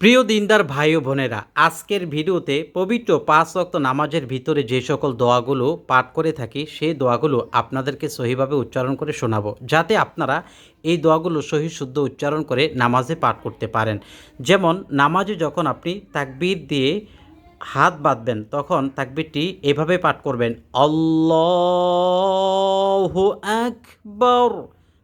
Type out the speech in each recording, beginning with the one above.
প্রিয় দিনদার ভাই ও বোনেরা, আজকের ভিডিওতে পবিত্র পাঁচ ওয়াক্ত নামাজের ভিতরে যে সকল দোয়াগুলো পাঠ করে থাকি, সেই দোয়াগুলো আপনাদেরকে সহিভাবে উচ্চারণ করে শোনাবো, যাতে আপনারা এই দোয়াগুলো সহি শুদ্ধ উচ্চারণ করে নামাজে পাঠ করতে পারেন। যেমন, নামাজে যখন আপনি তাকবির দিয়ে হাত বাঁধবেন, তখন তাকবীরটি এভাবে পাঠ করবেন, আল্লাহু আকবর।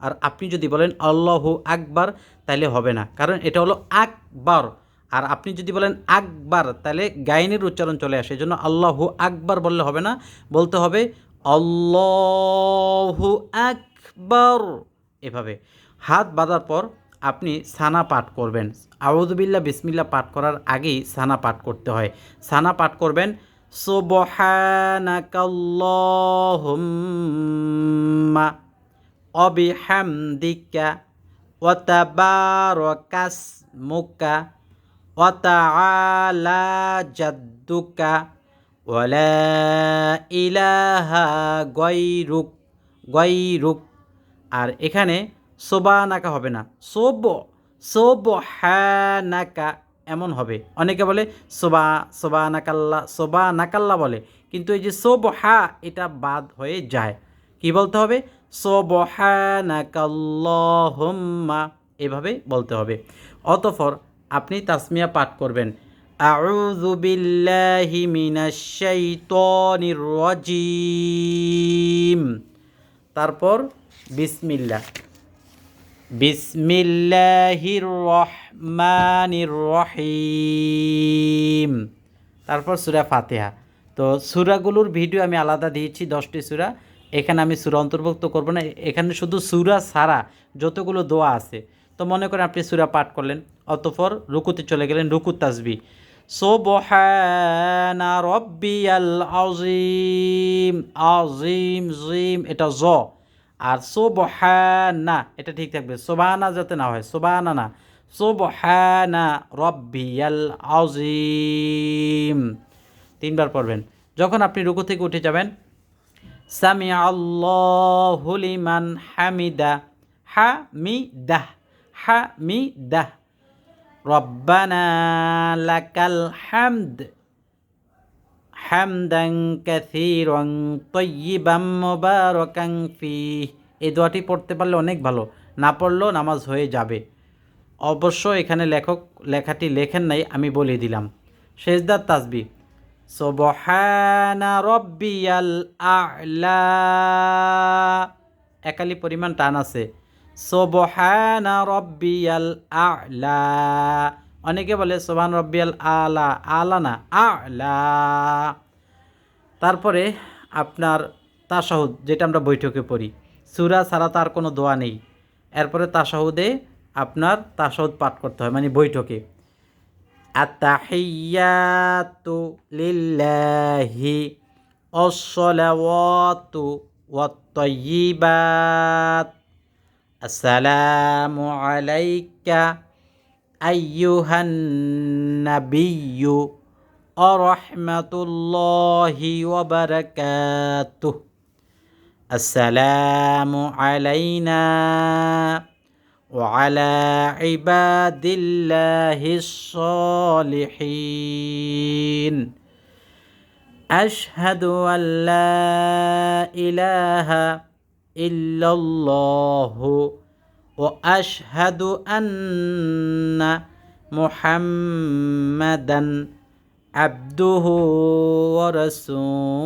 আর আপনি যদি বলেন আল্লাহু আকবার তাহলে হবে না। কারণ এটা হলো আকবার। আর আপনি যদি বলেন আকবার তাহলে গাইনের উচ্চারণ চলে আসে। এই জন্য আল্লাহু আকবার বললে হবে না। বলতে হবে আল্লাহু আকবার। এভাবে। হাত বাঁধার পর আপনি সানা পাঠ করবেন। আউদুবিল্লা বিসমিল্লা পাঠ করার আগেই সানা পাঠ করতে হয়। সানা পাঠ করবেন, সুবহানাকাল্লাহুম্মা। অবিহামদিকা ওয়াতাবারাকাসমুকা ওয়াতাআলা জাদ্দুকা ওয়ালা ইলাহা গৈরুক গৈরুক আর এখানে সোবানাকা হবে না, সোব সোব নাকা এমন হবে। অনেকে বলে সোবা সোবা নাকাল্লা সোবা নাকাল্লা বলে। কিন্তু এই যে সোব হা এটা বাদ হয়ে যায়। কি বলতে হবে? সোবহানাকাল্লাহুম্মা। এভাবে বলতে হবে। অতঃপর আপনি তাসমিয়া পাঠ করবেন। আউযু বিল্লাহি মিনাশ শাইতানির রাজিম তারপর বিসমিল্লাহ। বিসমিল্লাহির রহমানির রহিম তারপর সুরা ফাতেহা। তো সুরাগুলোর ভিডিও আমি আলাদা দিয়েছি, দশটি সুরা। এখানে আমি সুরা অন্তর্ভুক্ত করব না। এখানে শুধু সুরা সারা যতগুলো দোয়া আছে, তো মনে করেন আপনি সুরা পাঠ করলেন, অতঃপর রুকুতে চলে গেলেন রুকু তাসবি। সোবহানা রব্বিয়াল আজিম আজিম জিম এটা জ আর সোবহানা, এটা ঠিক থাকবে, সোবাহানা যাতে না হয়, সোবাহানা না। সোবহানা রব্বিয়াল আজিম তিনবার পড়বেন। যখন আপনি রুকু থেকে উঠে যাবেন সামি আল্লাহু লিমান হামিদা হা মি দাহ হা মি দাহ রব্বানা লাকাল হামদ হামদাং কাসীরান তাইয়িবাম মুবারাকান ফি এই দোয়াটি পড়তে পারলে অনেক ভালো, না পড়লেও নামাজ হয়ে যাবে। অবশ্য এখানে লেখক লেখাটি লেখেন নাই, আমি বলে দিলাম। শেষদার তাসবি। সোবহানা রব্বিয়াল আ'লা। একালি পরিমাণ টান আছে। সোবহানা রব্বিয়াল আ'লা। অনেকে বলে সোবান রব্বিয়াল আলা। আলা না, আ'লা। তারপরে আপনার তাসাহুদ যেটা আমরা বৈঠকে পড়ি। সুরা ছাড়া তার কোনো দোয়া নেই। এরপরে তাসাহুদে আপনার তাসাহুদ পাঠ করতে হয় মানে বৈঠকে। التحيات لله الصلوات والطيبات. السلام عليك أيها النبي ورحمة الله وبركاته. السلام علينا. وعلى عباد الله الصالحين أشهد أن لا إله إلا الله وأشهد أن محمدا عبده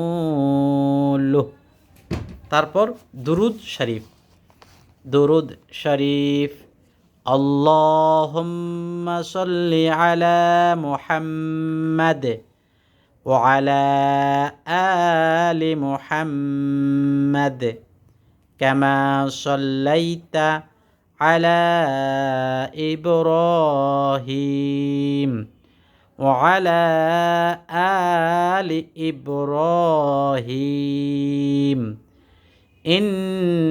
ورسوله তারপর দুরুদ শরীফ درود شريف اللهم صل على محمد وعلى آل محمد كما صليت على إبراهيم وعلى آل إبراهيم إنك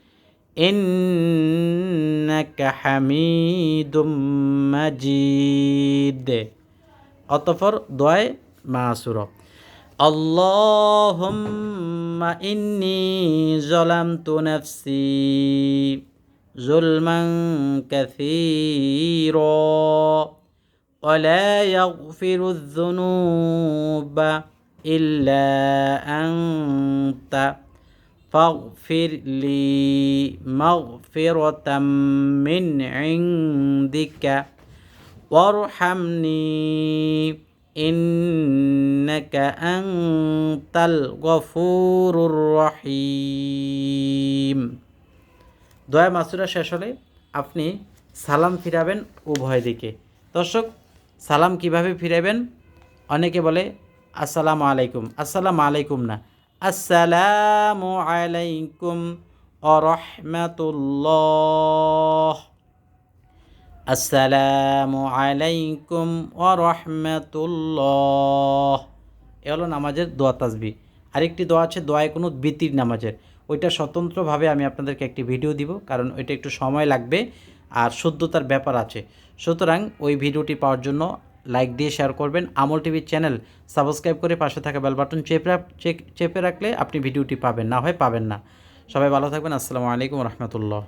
إنك حميد مجيد অতঃপর দোয়ায় মাসুর اللهم إني ظلمت نفسي ظلما كثيرا ولا يغفر الذنوب إلا أنت فاغفر لي مغفرة من عندك وارحمني إنك أنت الغفور الرحيم দয়া মাসুরা শেষ হলে আপনি সালাম ফিরাবেন উভয় দিকে দর্শক সালাম কিভাবে ফিরাবেন অনেকে বলে আসসালামু আলাইকুম আসসালামু আলাইকুম না আসসালামু আলাইকুম ও রহমতুল্লাহ আসসালামু আলাইকুম ও রহমতুল্লাহ এ হলো নামাজের দোয়া তাসবি। আরেকটি দোয়া আছে, দোয়ায় কোনো বিতির নামাজের। ওইটা স্বতন্ত্রভাবে আমি আপনাদেরকে একটি ভিডিও দিব, কারণ ওইটা একটু সময় লাগবে আর শুদ্ধতার ব্যাপার আছে। সুতরাং ওই ভিডিওটি পাওয়ার জন্য লাইক দিয়ে শেয়ার করবেন। আমল টিভির চ্যানেল সাবস্ক্রাইব করে পাশে থাকা বেল বাটন চেপে চেপে রাখলে আপনি ভিডিওটি পাবেন, না হয় পাবেন না। সবাই ভালো থাকবেন। আসসালামু আলাইকুম রহমতুল্লাহ।